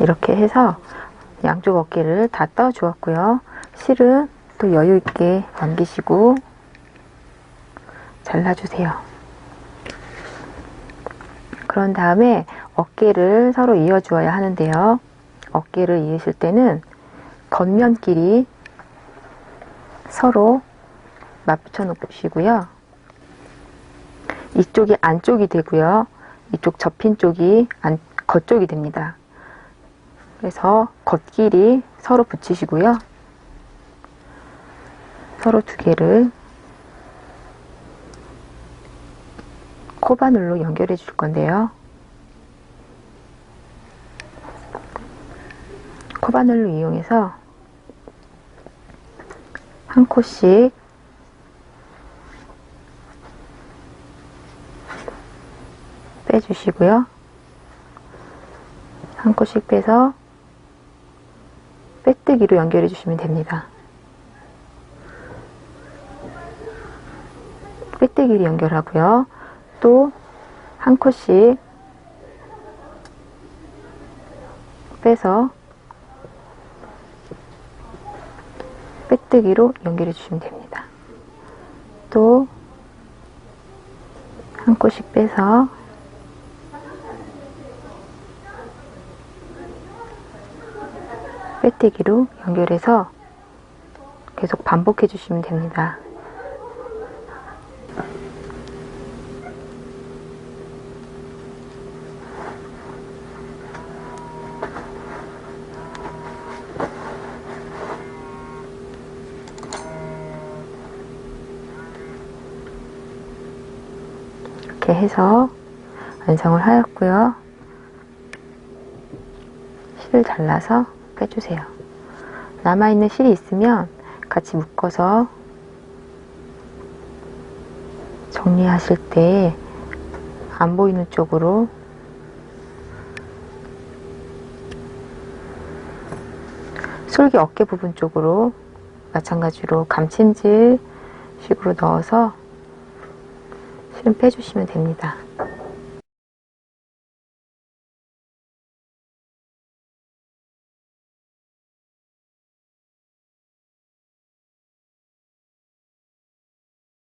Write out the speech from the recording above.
이렇게 해서 양쪽 어깨를 다 떠 주었고요. 실은 또 여유 있게 넘기시고 잘라주세요. 그런 다음에 어깨를 서로 이어 주어야 하는데요. 어깨를 이으실 때는 겉면끼리 서로 맞붙여 놓으시고요. 이쪽이 안쪽이 되고요. 이쪽 접힌 쪽이 안, 겉쪽이 됩니다. 그래서 겉끼리 서로 붙이시고요. 서로 두 개를 코바늘로 연결해 줄 건데요. 코바늘로 이용해서 한 코씩 빼주시고요. 한 코씩 빼서 빼뜨기로 연결해 주시면 됩니다. 빼뜨기로 연결하고요. 또 한 코씩 빼서 빼뜨기로 연결해 주시면 됩니다. 또 한 코씩 빼서 빼뜨기로 연결해서 계속 반복해 주시면 됩니다. 이렇게 해서 완성을 하였고요. 실을 잘라서 빼주세요. 남아있는 실이 있으면 같이 묶어서 정리하실 때 안 보이는 쪽으로 솔기 어깨 부분 쪽으로 마찬가지로 감침질 식으로 넣어서 실은 빼주시면 됩니다.